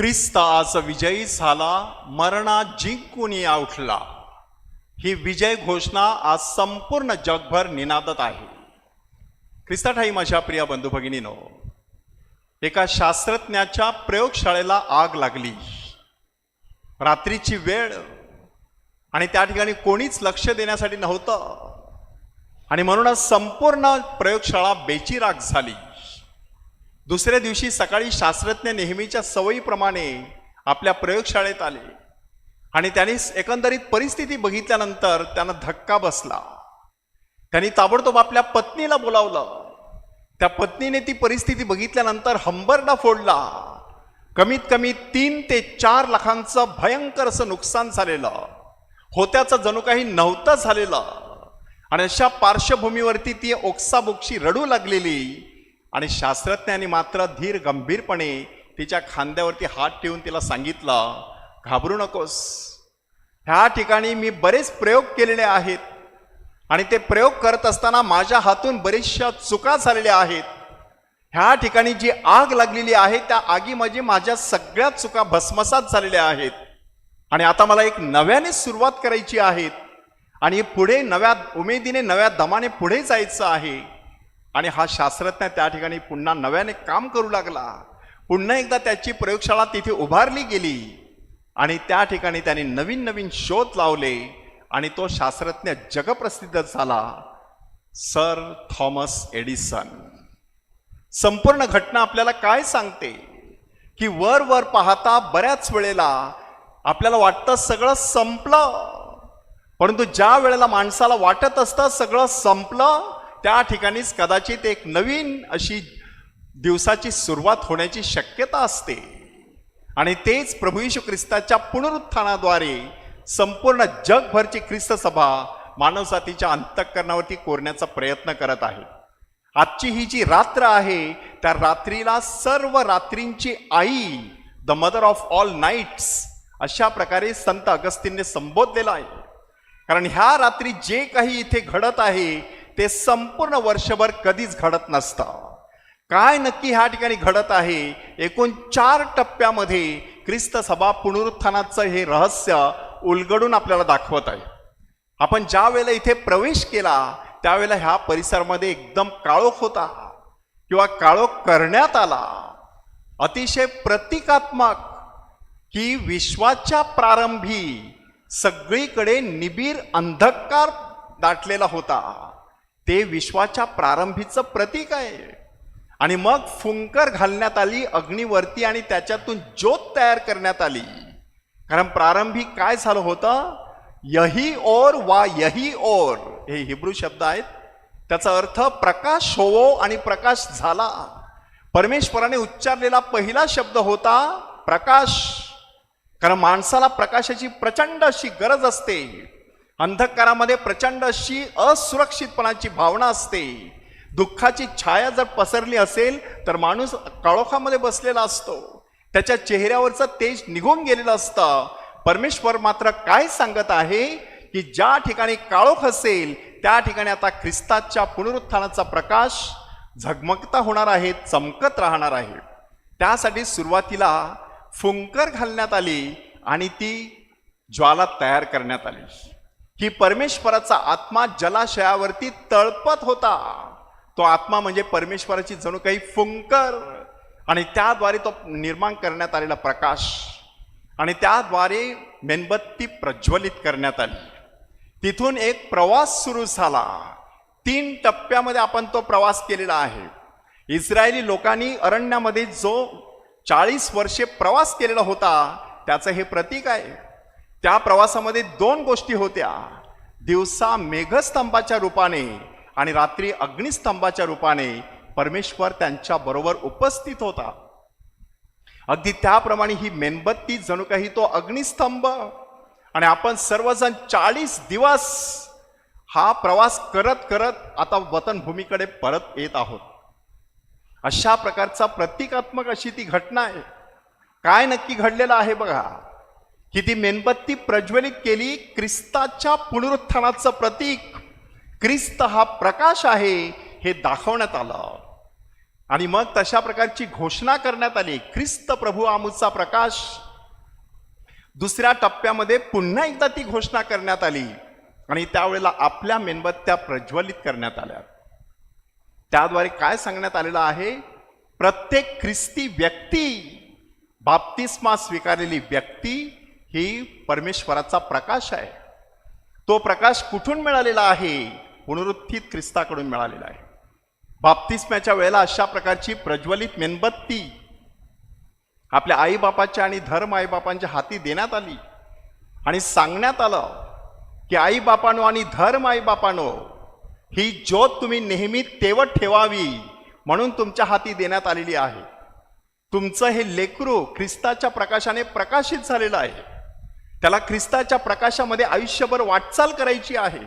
ख्रिस्त आज विजयी झाला मरणा जिंकून या उठला. ही विजय घोषणा आज संपूर्ण जगभर निनादत आहे. ख्रिस्ताठाई माझ्या प्रिय बंधू भगिनीनो एका शास्त्रज्ञाच्या प्रयोगशाळेला आग लागली. रात्रीची वेळ आणि त्या ठिकाणी कोणीच लक्ष देण्यासाठी नव्हतं. आणि म्हणूनच संपूर्ण प्रयोगशाळा बेचिराग झाली. दुसऱ्या दिवशी सकाळी शास्त्रज्ञ नेहमीच्या सवयीप्रमाणे आपल्या प्रयोगशाळेत आले. आणि त्यांनी एकंदरीत परिस्थिती बघितल्यानंतर त्यांना धक्का बसला. त्यांनी ताबडतोब आपल्या पत्नीला बोलावलं. त्या पत्नीने ती परिस्थिती बघितल्यानंतर हंबरडा फोडला. कमीत कमी तीन ते चार लाखांचं भयंकर असं नुकसान झालेलं. होत्याचं जणू काही नव्हतं झालेलं. आणि अशा पार्श्वभूमीवरती ती ओक्साबोक्षी रडू लागलेली. आणि शास्त्रज्ञांनी मात्र धीर गंभीरपणे तिच्या खांद्यावरती हात ठेवून तिला सांगितलं घाबरू नकोस. ह्या ठिकाणी मी बरेच प्रयोग केलेले आहेत आणि ते प्रयोग करत असताना माझ्या हातून बरेचशा चुका झालेल्या आहेत. ह्या ठिकाणी जी आग लागलेली आहे त्या आगीमध्ये माझ्या सगळ्या चुका भस्मसात झालेल्या आहेत. आणि आता मला एक नव्याने सुरुवात करायची आहे आणि पुढे नव्या उमेदीने नव्या दमाने पुढे जायचं आहे. आणि हा शास्त्रज्ञ त्या ठिकाणी पुन्हा नव्याने काम करू लागला. पुन्हा एकदा त्याची प्रयोगशाळा तिथे उभारली गेली. आणि त्या ठिकाणी त्याने नवीन नवीन शोध लावले आणि तो शास्त्रज्ञ जगप्रसिद्ध झाला. Sir Thomas Edison. संपूर्ण घटना आपल्याला काय सांगते? की वर वर पाहता बऱ्याच वेळेला आपल्याला वाटतं सगळं संपलं. परंतु ज्या वेळेला माणसाला वाटत असतं सगळं संपलं त्या ठिकाणीच कदाचित एक नवीन अशी दिवसाची सुरुवात होण्याची शक्यता असते. आणि तेच प्रभू यशू ख्रिस्ताच्या पुनरुत्थानाद्वारे संपूर्ण जगभरची ख्रिस्त सभा मानवजातीच्या अंतःकरणावरती कोरण्याचा प्रयत्न करत आहे. आजची ही जी रात्र आहे त्या रात्रीला सर्व रात्रींची आई the mother of all nights अशा प्रकारे संत अगस्तींनी संबोधलेलं आहे. कारण ह्या रात्री जे काही इथे घडत आहे ते संपूर्ण वर्षभर कधीच घडत नसतं. काय नक्की ह्या ठिकाणी घडत आहे? एकूण चार टप्प्यामध्ये ख्रिस्त सभा पुनरुत्थानाचं हे रहस्य उलगडून आपल्याला दाखवत आहे. आपण ज्या वेळेला इथे प्रवेश केला त्यावेळेला ह्या परिसरामध्ये एकदम काळोख होता किंवा काळोख करण्यात आला. अतिशय प्रतिकात्मक की विश्वाच्या प्रारंभी सगळीकडे निबीर अंधकार दाटलेला होता. ते विश्वाच्या प्रारंभीचं प्रतीक आहे. आणि मग फुंकर घालण्यात आली अग्नीवरती आणि त्याच्यातून ज्योत तयार करण्यात आली. कारण प्रारंभी काय झालं होतं? यही ओर वा यही ओर. हे हिब्रू शब्द आहेत. त्याचा अर्थ प्रकाश होवो आणि प्रकाश झाला. परमेश्वराने उच्चारलेला पहिला शब्द होता प्रकाश. कारण माणसाला प्रकाशाची प्रचंड अशी गरज असते. अंधकारामध्ये प्रचंड अशी असुरक्षितपणाची भावना असते. दुःखाची छाया जर पसरली असेल तर माणूस काळोखामध्ये बसलेला असतो. त्याच्या चेहऱ्यावरचं तेज निघून गेलेलं असतं. परमेश्वर मात्र काय सांगत आहे? की ज्या ठिकाणी काळोख असेल त्या ठिकाणी आता ख्रिस्ताच्या पुनरुत्थानाचा प्रकाश झगमगता होणार आहे चमकत राहणार आहे. त्यासाठी सुरुवातीला फुंकर घालण्यात आली आणि ती ज्वाला तयार करण्यात आली. की परमेश्वराचा आत्मा जलाशयावरती तळपत होता. तो आत्मा म्हणजे परमेश्वराची जणू काही फुंकर आणि त्याद्वारे तो निर्माण करण्यात आलेला प्रकाश आणि त्याद्वारे मेणबत्ती प्रज्वलित करण्यात आली. तिथून एक प्रवास सुरू झाला. तीन टप्प्यामध्ये आपण तो प्रवास केलेला आहे. इस्रायली लोकांनी अरण्यामध्ये जो चाळीस वर्षे प्रवास केलेला होता त्याचं हे प्रतीक आहे. त्या प्रवासामध्ये दोन गोष्टी होत्या. दिवसा मेघस्तंभाच्या रूपाने आणि रात्री अग्निस्तंभाच्या रूपाने परमेश्वर त्यांच्या बरोबर उपस्थित होता. अगदी त्याप्रमाणे ही मेणबत्ती जणू काही तो अग्निस्तंभ. आणि आपण सर्वजण चाळीस दिवस हा प्रवास करत करत आता वतनभूमीकडे परत येत आहोत. अशा प्रकारचा प्रतिकात्मक अशी ती घटना आहे. काय नक्की घडलेलं आहे बघा. की ती मेणबत्ती प्रज्वलित केली ख्रिस्ताच्या पुनरुत्थानाचं प्रतीक. ख्रिस्त हा प्रकाश आहे हे दाखवण्यात आलं. आणि मग तशा प्रकारची घोषणा करण्यात आली ख्रिस्त प्रभू आमूचा प्रकाश. दुसऱ्या टप्प्यामध्ये पुन्हा एकदा ती घोषणा करण्यात आली. आणि त्यावेळेला आपल्या मेणबत्त्या प्रज्वलित करण्यात आल्या. त्याद्वारे काय सांगण्यात आलेलं आहे? प्रत्येक ख्रिस्ती व्यक्ती बाप्तिस्मा स्वीकारलेली व्यक्ती ही परमेश्वराचा प्रकाश आहे. तो प्रकाश कुठून मिळालेला आहे? पुनरुत्थित ख्रिस्ताकडून मिळालेला आहे. बाप्तिस्म्याच्या वेळेला अशा प्रकारची प्रज्वलित मेणबत्ती आपल्या आईबापाच्या आणि धर्म आईबापांच्या हाती देण्यात आली आणि सांगण्यात आलं की आईबापानो आणि धर्म आईबापानो ही ज्योत तुम्ही नेहमी तेवत ठेवावी म्हणून तुमच्या हाती देण्यात आलेली आहे. तुमचं हे लेकरू ख्रिस्ताच्या प्रकाशाने प्रकाशित झालेलं आहे. त्याला ख्रिस्ताच्या प्रकाशामध्ये आयुष्यभर वाटचाल करायची आहे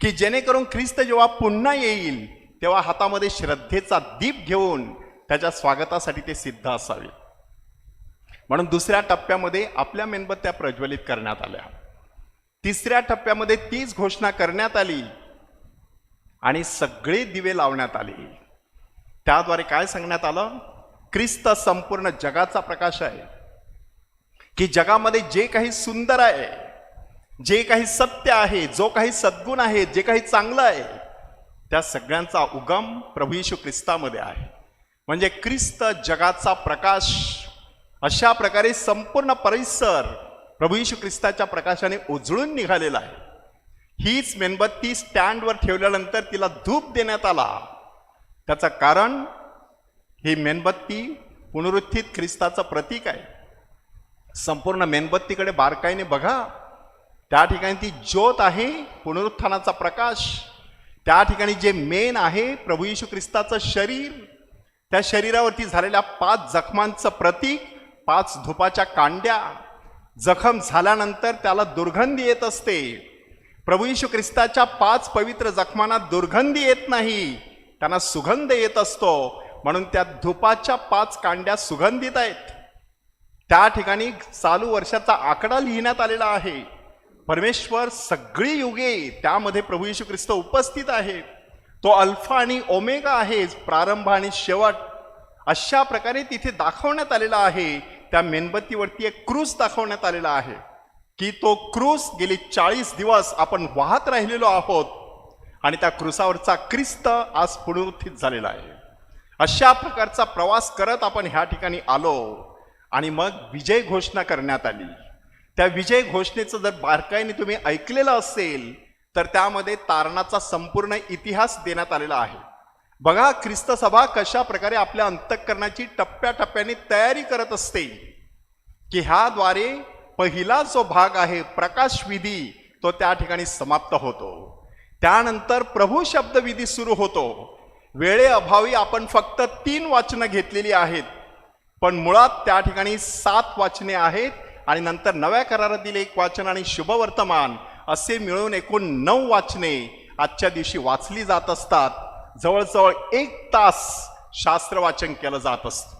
की जेणेकरून ख्रिस्त जेव्हा पुन्हा येईल तेव्हा हातामध्ये श्रद्धेचा दीप घेऊन त्याच्या स्वागतासाठी ते सिद्ध असावे. म्हणून दुसऱ्या टप्प्यामध्ये आपल्या मेणबत्त्या प्रज्वलित करण्यात आल्या. तिसऱ्या टप्प्यामध्ये तीच घोषणा करण्यात आली आणि सगळे दिवे लावण्यात आले. त्याद्वारे काय सांगण्यात आलं? ख्रिस्त संपूर्ण जगाचा प्रकाश आहे. की जगामध्ये जे काही सुंदर आहे जे काही सत्य आहे जो काही सद्गुण आहे जे काही चांगलं आहे त्या सगळ्यांचा उगम प्रभू येशू ख्रिस्तामध्ये आहे. म्हणजे ख्रिस्त जगाचा प्रकाश अशा प्रकारे संपूर्ण परिसर प्रभू येशू ख्रिस्ताच्या प्रकाशाने उजळून निघालेला आहे. हीच मेणबत्ती स्टँडवर ठेवल्यानंतर तिला धूप देण्यात आला. त्याचं कारण ही मेणबत्ती पुनरुत्थित ख्रिस्ताचं प्रतीक आहे. संपूर्ण मेणबत्तीकडे बारकाईने बघा. त्या ठिकाणी ती ज्योत आहे पुनरुत्थानाचा प्रकाश. त्या ठिकाणी जे मेन आहे प्रभू येशू ख्रिस्ताचं शरीर त्या शरीरावरती झालेल्या पाच जखमांचं प्रतीक पाच धुपाच्या कांड्या. जखम झाल्यानंतर त्याला दुर्गंधी येत असते. प्रभू येशू ख्रिस्ताच्या पाच पवित्र जखमांना दुर्गंधी येत नाही. त्यांना सुगंध येत असतो. म्हणून त्या धुपाच्या पाच कांड्या सुगंधित आहेत. त्या ठिकाणी चालू वर्षाचा आकडा लिहिण्यात आलेला आहे. परमेश्वर सगळी युगे त्यामध्ये प्रभू येशू ख्रिस्त उपस्थित आहे तो अल्फा आणि ओमेगा आहे प्रारंभ आणि शेवट. अशा प्रकारे तिथे दाखवण्यात आलेला आहे. त्या मेणबत्तीवरती एक क्रूस दाखवण्यात आलेला आहे. की तो क्रूस गेली चाळीस दिवस आपण वाहत राहिलेलो आहोत आणि त्या क्रुसावरचा ख्रिस्त आज पुनरुत्थित झालेला आहे. अशा प्रकारचा प्रवास करत आपण ह्या ठिकाणी आलो. आणि मग विजय घोषणा करण्यात आली. त्या विजय घोषणेचं जर बारकाईने तुम्ही ऐकलेलं असेल तर त्यामध्ये तारणाचा संपूर्ण इतिहास देण्यात आलेला आहे. बघा ख्रिस्त सभा कशा प्रकारे आपल्या अंतःकरणाची टप्प्याटप्प्याने तयारी करत असते की ह्याद्वारे पहिला जो भाग आहे प्रकाश विधी तो त्या ठिकाणी समाप्त होतो. त्यानंतर प्रभू शब्दविधी सुरू होतो. वेळेअभावी आपण फक्त तीन वाचनं घेतलेली आहेत. पण मुळात त्या ठिकाणी सात वाचने आहेत आणि नंतर नव्या करारातील एक वाचन आणि शुभवर्तमान असे मिळून एकूण नऊ वाचने आजच्या दिवशी वाचली जात असतात. जवळजवळ एक तास शास्त्र वाचन केलं जात असतं.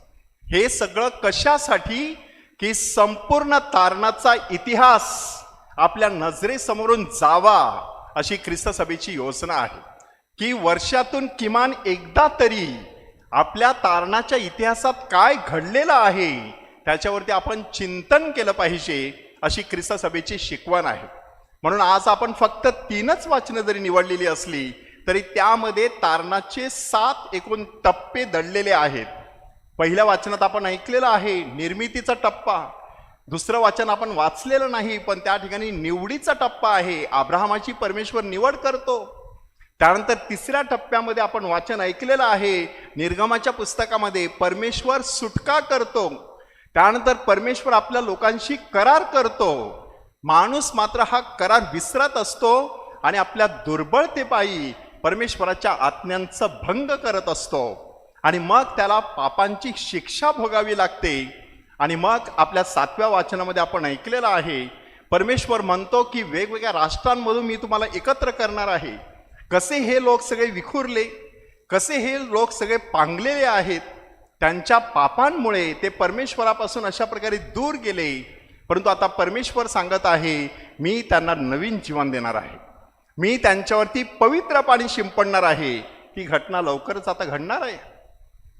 हे सगळं कशासाठी? की संपूर्ण तारणाचा इतिहास आपल्या नजरेसमोरून जावा अशी ख्रिस्त सभेची योजना आहे. की वर्षातून किमान एकदा तरी आपल्या तारणाच्या इतिहासात काय घडलेलं आहे त्याच्यावरती आपण चिंतन केलं पाहिजे अशी ख्रिस्त सभेची शिकवण आहे. म्हणून आज आपण फक्त तीनच वाचनं जरी निवडलेली असली तरी त्यामध्ये तारणाचे सात एकूण टप्पे दडलेले आहेत. पहिल्या वाचनात आपण ऐकलेलं आहे निर्मितीचा टप्पा. दुसरं वाचन आपण वाचलेलं नाही पण त्या ठिकाणी निवडीचा टप्पा आहे. अब्राहमाची परमेश्वर निवड करतो. त्यानंतर तिसऱ्या टप्प्यामध्ये आपण वाचन ऐकलेलं आहे. निर्गमाच्या पुस्तकामध्ये परमेश्वर सुटका करतो. त्यानंतर परमेश्वर आपल्या लोकांशी करार करतो. माणूस मात्र हा करार विसरत असतो आणि आपल्या दुर्बळतेपायी परमेश्वराच्या आज्ञांचं भंग करत असतो. आणि मग त्याला पापांची शिक्षा भोगावी लागते. आणि मग आपल्या सातव्या वाचनामध्ये आपण ऐकलेलं आहे. परमेश्वर म्हणतो की वेगवेगळ्या राष्ट्रांमधून मी तुम्हाला एकत्र करणार आहे. कसे हे लोक सगळे विखुरले कसे हे लोक सगळे पांगलेले आहेत त्यांच्या पापांमुळे ते परमेश्वरापासून अशा प्रकारे दूर गेले. परंतु आता परमेश्वर सांगत आहे मी त्यांना नवीन जीवन देणार आहे. मी त्यांच्यावरती पवित्र पाणी शिंपडणार आहे. ती घटना लवकरच आता घडणार आहे.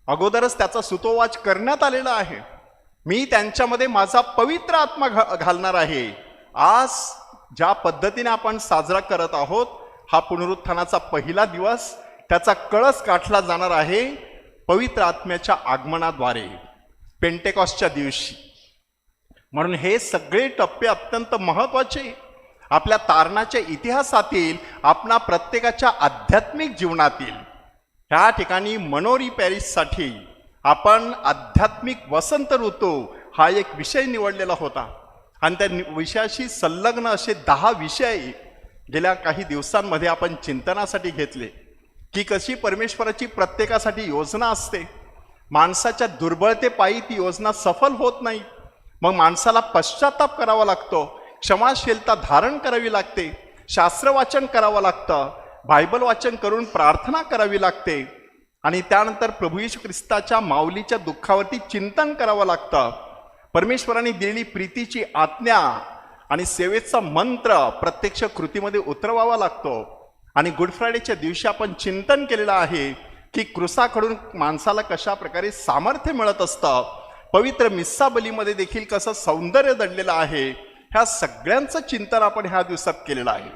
अगोदरच त्याचा सुतोवाच करण्यात आलेला आहे. मी त्यांच्यामध्ये माझा पवित्र आत्मा घा घालणार आहे. आज ज्या पद्धतीने आपण साजरा करत आहोत हा पुनरुत्थानाचा पहिला दिवस त्याचा कळस गाठला जाणार आहे पवित्र आत्म्याच्या आगमनाद्वारे पेंटेकॉसच्या दिवशी. म्हणून हे सगळे टप्पे अत्यंत महत्त्वाचे. आपल्या तारणाच्या इतिहासातील आपणा प्रत्येकाच्या आध्यात्मिक जीवनातील. ह्या ठिकाणी मनोरी पॅरिससाठी आपण आध्यात्मिक वसंत ऋतू हा एक विषय निवडलेला होता. आणि त्या विषयाशी संलग्न असे दहा विषय गेल्या काही दिवसांमध्ये आपण चिंतनासाठी घेतले की कशी परमेश्वराची प्रत्येकासाठी योजना असते. माणसाच्या दुर्बळतेपायी ती योजना सफल होत नाही. मग माणसाला पश्चाताप करावा लागतो क्षमाशीलता धारण करावी लागते शास्त्र वाचन करावं लागतं बायबल वाचन करून प्रार्थना करावी लागते आणि त्यानंतर प्रभू येशू ख्रिस्ताच्या माऊलीच्या दुःखावरती चिंतन करावं लागतं. परमेश्वराने दिलेली प्रीतीची आज्ञा आणि सेवेचा मंत्र प्रत्यक्ष कृतीमध्ये उतरवावा लागतो. आणि गुड फ्रायडेच्या दिवशी आपण चिंतन केलेलं आहे की क्रुसाकडून माणसाला कशा प्रकारे सामर्थ्य मिळत असतं. पवित्र मिस्सा बलीमध्ये देखील कसं सौंदर्य दडलेलं आहे ह्या सगळ्यांचं चिंतन आपण ह्या दिवसात केलेलं आहे.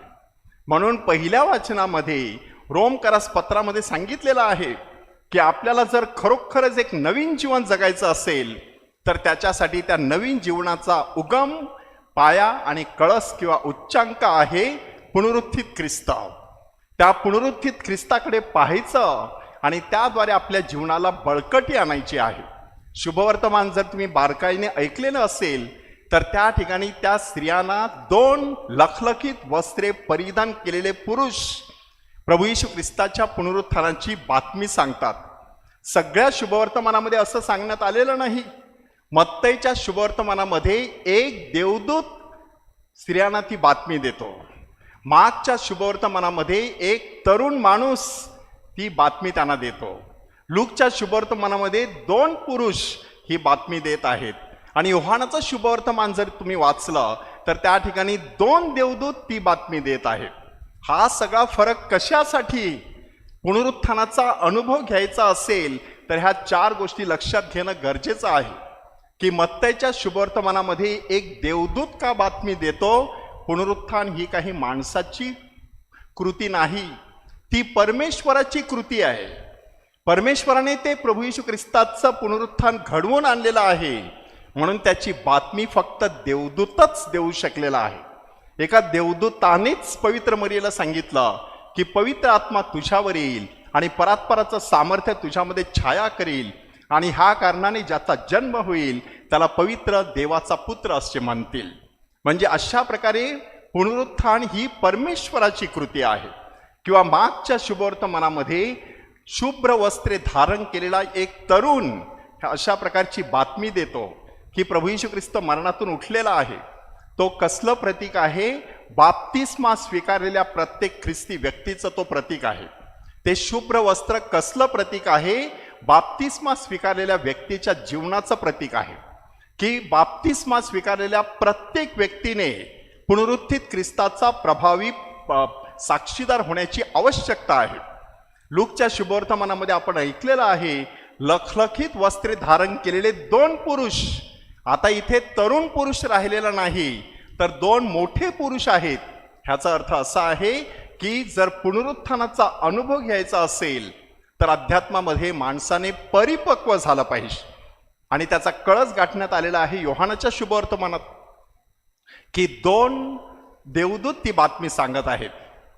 म्हणून पहिल्या वाचनामध्ये रोम करास पत्रामध्ये सांगितलेलं आहे की आपल्याला जर खरोखरच एक नवीन जीवन जगायचं असेल तर त्याच्यासाठी त्या नवीन जीवनाचा उगम पाया आणि कळस किंवा उच्चांक आहे पुनरुत्थित ख्रिस्त. त्या पुनरुत्थित ख्रिस्ताकडे पाहायचं आणि त्याद्वारे आपल्या जीवनाला बळकटी आणायची आहे. शुभवर्तमान जर तुम्ही बारकाईने ऐकलेलं असेल तर त्या ठिकाणी त्या स्त्रियांना दोन लखलखीत वस्त्रे परिधान केलेले पुरुष प्रभू यशू ख्रिस्ताच्या पुनरुत्थानाची बातमी सांगतात. सगळ्या शुभवर्तमानामध्ये असं सांगण्यात आलेलं नाही. मत्तईच्या शुभवर्तमानामध्ये एक देवदूत स्त्रियांना ती बातमी देतो. मागच्या शुभवर्तमानामध्ये एक तरुण माणूस ती बातमी त्यांना देतो. लूकच्या शुभवर्तमानामध्ये दोन पुरुष ही बातमी देत आहेत. आणि योहानाचं शुभवर्तमान जर तुम्ही वाचलं तर त्या ठिकाणी दोन देवदूत ती बातमी देत आहेत. हा सगळा फरक कशासाठी पुनरुत्थानाचा अनुभव घ्यायचा असेल तर ह्या चार गोष्टी लक्षात घेणं गरजेचं आहे. की मत्तयच्या शुभवर्तमानामध्ये एक देवदूत का बातमी देतो? पुनरुत्थान ही काही माणसाची कृती नाही. ती परमेश्वराची कृती आहे. परमेश्वराने ते प्रभू यशू ख्रिस्ताचं पुनरुत्थान घडवून आणलेलं आहे. म्हणून त्याची बातमी फक्त देवदूतच देऊ शकलेला आहे. एका देवदूतानेच पवित्र मरियेला सांगितलं की पवित्र आत्मा तुझ्यावर येईल आणि परात्पराचं सामर्थ्य तुझ्यामध्ये छाया करेल. आणि ह्या कारणाने ज्याचा जन्म होईल त्याला पवित्र देवाचा पुत्र असे म्हणतील. म्हणजे अशा प्रकारे पुनरुत्थान ही परमेश्वराची कृती आहे. किंवा मागच्या शुभवर्तमानामध्ये शुभ्र वस्त्रे धारण केलेला एक तरुण अशा प्रकारची बातमी देतो की प्रभू यशू ख्रिस्त मरणातून उठलेला आहे. तो कसलं प्रतीक आहे? बाप्तिस्मा स्वीकारलेल्या प्रत्येक ख्रिस्ती व्यक्तीचं तो प्रतीक आहे. ते शुभ्र वस्त्र कसलं प्रतीक आहे? बाप्तिस्मा स्वीकारलेल्या व्यक्तीच्या जीवनाचं प्रतीक आहे. की बाप्तिस्मा स्वीकारलेल्या प्रत्येक व्यक्तीने पुनरुत्थित ख्रिस्ताचा प्रभावी साक्षीदार होण्याची आवश्यकता आहे. लूकच्या शुभवर्तमानामध्ये आपण ऐकलेलं आहे लखलखीत वस्त्रे धारण केलेले दोन पुरुष आता इथे तरुण पुरुष राहिलेला नाही तर दोन मोठे पुरुष आहेत. ह्याचा अर्थ असा आहे की जर पुनरुत्थानाचा अनुभव घ्यायचा असेल तर अध्यात्मामध्ये माणसाने परिपक्व झालं पाहिजे. आणि त्याचा कळस गाठण्यात आलेला आहे योहानाच्या शुभवर्तमानात की दोन देवदूत ती बातमी सांगत आहेत.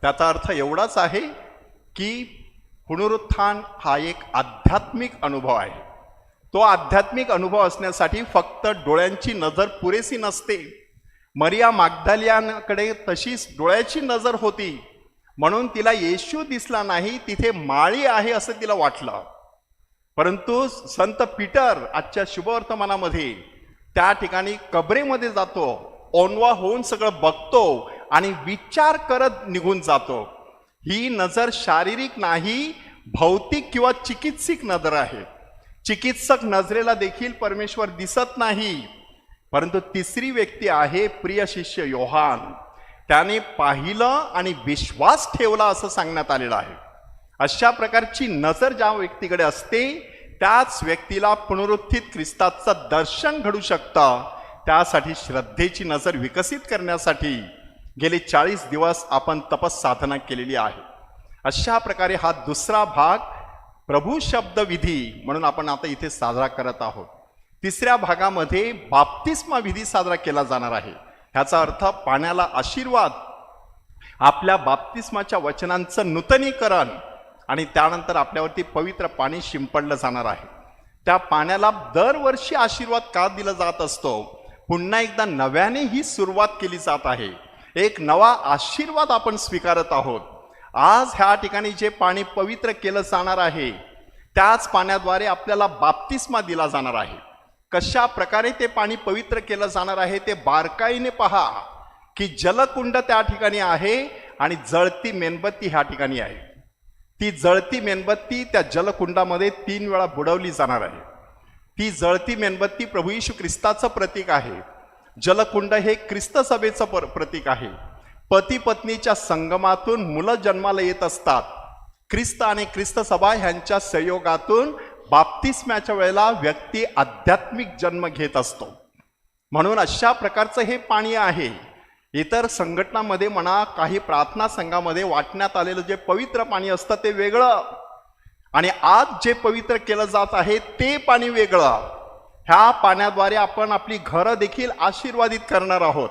त्याचा अर्थ एवढाच आहे की पुनरुत्थान हा एक आध्यात्मिक अनुभव आहे. तो आध्यात्मिक अनुभव असण्यासाठी फक्त डोळ्यांची नजर पुरेसी नसते. मरिया मागदालियानकडे तशीच डोळ्याची नजर होती. म्हणून तिला येशू दिसला नाही तिथे माळी आहे असं तिला वाटलं. परंतु संत पीटर आजच्या शुभवर्तमानामध्ये त्या ठिकाणी कबरेमध्ये जातो ओनवा होऊन सगळं बघतो आणि विचार करत निघून जातो. ही नजर शारीरिक नाही भौतिक किंवा चिकित्सिक नजर आहे. चिकित्सक नजरेला देखील परमेश्वर दिसत नाही. परंतु तिसरी व्यक्ती आहे प्रिय शिष्य योहान. त्याने पाहिलं आणि विश्वास ठेवला असं सांगण्यात आलेलं आहे. अशा प्रकारची नजर ज्या व्यक्तीकडे असते त्याच व्यक्तीला पुनरुत्थित ख्रिस्ताचं दर्शन घडू शकतं. त्यासाठी श्रद्धेची नजर विकसित करण्यासाठी गेले चाळीस दिवस आपण तपस साधना केलेली आहे. अशा प्रकारे हा दुसरा भाग प्रभू शब्द विधी म्हणून आपण आता इथे साजरा करत आहोत. तिसऱ्या भागामध्ये बाप्तिस्मा विधी साजरा केला जाणार आहे. ह्याचा अर्थ पाण्याला आशीर्वाद. आपल्या बाप्तिस्माच्या वचनांचं नूतनीकरण आणि त्यानंतर आपल्यावरती पवित्र पाणी शिंपडलं जाणार आहे. त्या पाण्याला दरवर्षी आशीर्वाद का दिला जात असतो? पुन्हा एकदा नव्याने ही सुरुवात केली जात आहे. एक नवा आशीर्वाद आपण स्वीकारत आहोत. आज ह्या ठिकाणी जे पाणी पवित्र केलं जाणार आहे त्याच पाण्याद्वारे आपल्याला बाप्तिस्मा दिला जाणार आहे. कशा प्रकारे ते पाणी पवित्र केलं जाणार आहे ते बारकाईने पहा की जलकुंड त्या ठिकाणी आहे आणि जळती मेणबत्ती ह्या ठिकाणी आहे. ती जळती मेणबत्ती त्या जलकुंडामध्ये तीन वेळा बुडवली जाणार आहे. ती जळती मेणबत्ती प्रभू यशू ख्रिस्ताचं प्रतीक आहे. जलकुंड हे ख्रिस्त सभेचं प्र प्रतीक आहे. पती पत्नीच्या संगमातून मुलं जन्माला येत असतात. ख्रिस्त आणि ख्रिस्त सभा ह्यांच्या संयोगातून बाप्तिस्म्याच्या वेळेला व्यक्ती आध्यात्मिक जन्म घेत असतो. म्हणून अशा प्रकारचं हे पाणी आहे. इतर संघटनामध्ये म्हणा काही प्रार्थना संघामध्ये वाटण्यात आलेलं जे पवित्र पाणी असतं ते वेगळं. आणि आज जे पवित्र केलं जात आहे ते पाणी वेगळं. ह्या पाण्याद्वारे आपण आपली घरं देखील आशीर्वादित करणार आहोत.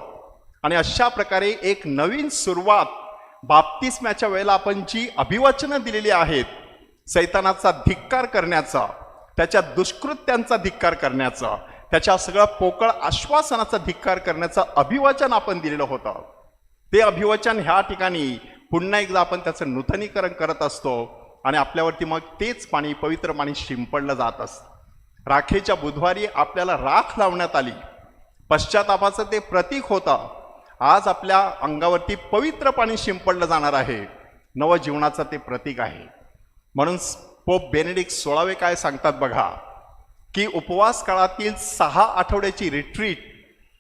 आणि अशा प्रकारे एक नवीन सुरुवात बाप्तिस्म्याच्या वेळेला आपण जी अभिवचनं दिलेली आहेत सैतानाचा धिक्कार करण्याचा त्याच्या दुष्कृत्यांचा धिक्कार करण्याचा त्याच्या सगळं पोकळ आश्वासनाचा धिक्कार करण्याचं अभिवचन आपण दिलेलं होतं. ते अभिवचन ह्या ठिकाणी पुन्हा एकदा आपण त्याचं नूतनीकरण करत असतो आणि आपल्यावरती मग तेच पाणी पवित्र पाणी शिंपडलं जात असतं. राखेच्या बुधवारी आपल्याला राख लावण्यात आली. पश्चातापाचं ते प्रतीक होतं. आज आपल्या अंगावरती पवित्र पाणी शिंपडलं जाणार आहे. नवजीवनाचं ते प्रतीक आहे. म्हणून पोप बेनेडिक्ट सोळावे काय सांगतात बघा की उपवास काळातील सहा आठवड्याची रिट्रीट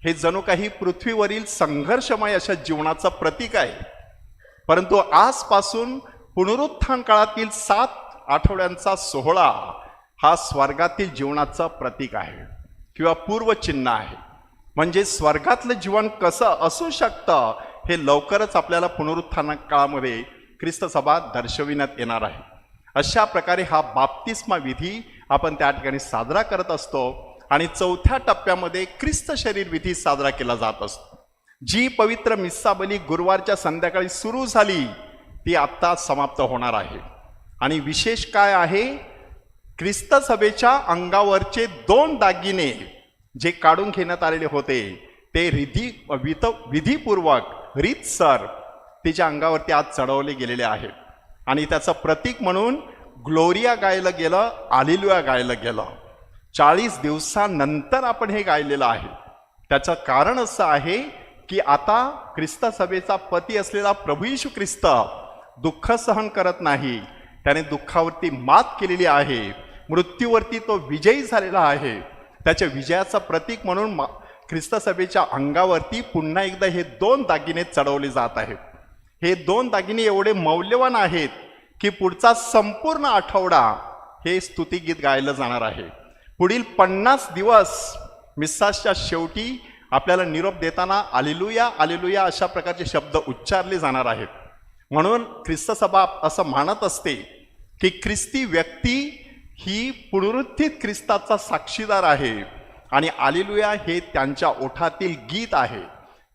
हे जणू काही पृथ्वीवरील संघर्षमय अशा जीवनाचं प्रतीक आहे. परंतु आजपासून पुनरुत्थान काळातील सात आठवड्यांचा सोहळा हा स्वर्गातील जीवनाचं प्रतीक आहे किंवा पूर्वचिन्ह आहे. म्हणजे स्वर्गातलं जीवन कसं असू शकतं हे लवकरच आपल्याला पुनरुत्थान काळामध्ये ख्रिस्त सभा दर्शविण्यात येणार आहे. अशा प्रकारे हा बाप्तिस्मा विधी आपण त्या ठिकाणी साजरा करत असतो आणि चौथ्या टप्प्यामध्ये ख्रिस्त शरीर विधी साजरा केला जात असतो. जी पवित्र मिस्साबली गुरुवारच्या संध्याकाळी सुरू झाली ती आत्ता समाप्त होणार आहे. आणि विशेष काय आहे? ख्रिस्त सभेच्या अंगावरचे दोन दागिने जे काढून घेण्यात आलेले होते ते रिधी विध विधीपूर्वक रीतसर तिच्या अंगावरती आज चढवले गेलेले आहेत. आणि त्याचं प्रतीक म्हणून ग्लोरिया गायलं गेलं आलिलुया गायलं गेलं. चाळीस दिवसानंतर आपण हे गायलेलं आहे. त्याचं कारण असं आहे की आता ख्रिस्त सभेचा पती असलेला प्रभू येशू ख्रिस्त दुःख सहन करत नाही. त्याने दुःखावरती मात केलेली आहे. मृत्यूवरती तो विजयी झालेला आहे. त्याच्या विजयाचं प्रतीक म्हणून मा- ख्रिस्त सभेच्या अंगावरती पुन्हा एकदा हे दोन दागिने चढवले जात आहेत. हे दोन दागिने एवढे मौल्यवान आहेत की पुढचा संपूर्ण आठवडा हे स्तुतीगीत गायलं जाणार आहे. पुढील पन्नास दिवस मिस्सासच्या शेवटी आपल्याला निरोप देताना आलिलुया आलिलुया अशा प्रकारचे शब्द उच्चारले जाणार आहेत. म्हणून ख्रिस्त सभा असं मानत असते की ख्रिस्ती व्यक्ती ही पुनरुत्थित ख्रिस्ताचा साक्षीदार आहे आणि आलिलुया हे त्यांच्या ओठातील गीत आहे.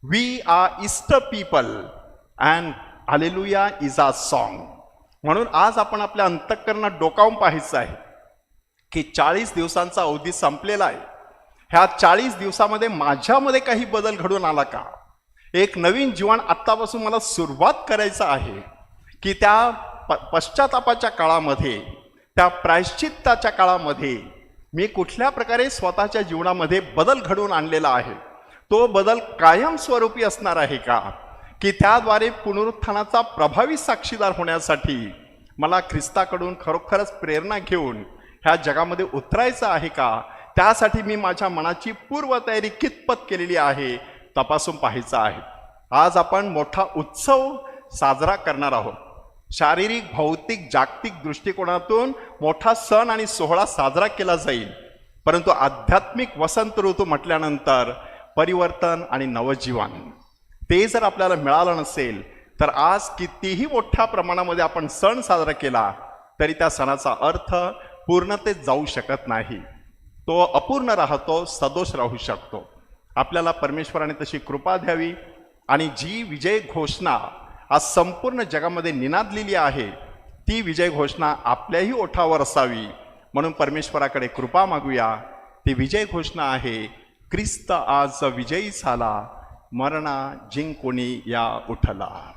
We are Easter people and alleluia is our song म्हणून आज आपण आपल्या अंतःकरणात डोकावून पाहायचं आहे की चाळीस दिवसांचा अवधी संपलेला आहे. ह्या चाळीस दिवसामध्ये माझ्यामध्ये काही बदल घडून आला का? एक नवीन जीवन आत्तापासून मला सुरुवात करायचं आहे की त्या प पश्चातापाच्या काळामध्ये त्या प्रायश्चित्ताच्या काळामध्ये मी कुठल्या प्रकारे स्वतःच्या जीवनामध्ये बदल घडवून आणलेला आहे? तो बदल कायमस्वरूपी असणार आहे का? की त्याद्वारे पुनरुत्थानाचा प्रभावी साक्षीदार होण्यासाठी मला ख्रिस्ताकडून खरोखरच प्रेरणा घेऊन ह्या जगामध्ये उतरायचं आहे का? त्यासाठी मी माझ्या मनाची पूर्वतयारी कितपत केलेली आहे तपासून पाहायचं आहे. आज आपण मोठा उत्सव साजरा करणार आहोत. शारीरिक भौतिक जागतिक दृष्टिकोनातून मोठा सण आणि सोहळा साजरा केला जाईल. परंतु आध्यात्मिक वसंत ऋतू म्हटल्यानंतर परिवर्तन आणि नवजीवन. ते जर आपल्याला मिळालं नसेल तर आज कितीही मोठ्या प्रमाणामध्ये आपण सण साजरा केला तरी त्या सणाचा अर्थ पूर्णतेत जाऊ शकत नाही. तो अपूर्ण राहतो सदोष राहू शकतो. आपल्याला परमेश्वराने तशी कृपा द्यावी आणि जी विजय घोषणा आज संपूर्ण जगामध्ये निनादलेली आहे ती विजय घोषणा आपल्याही ओठावर असावी. म्हणून परमेश्वराकडे कृपा मागूया. ती विजय घोषणा आहे ख्रिस्त आज विजयी झाला मरणा जिंकुणी या उठला.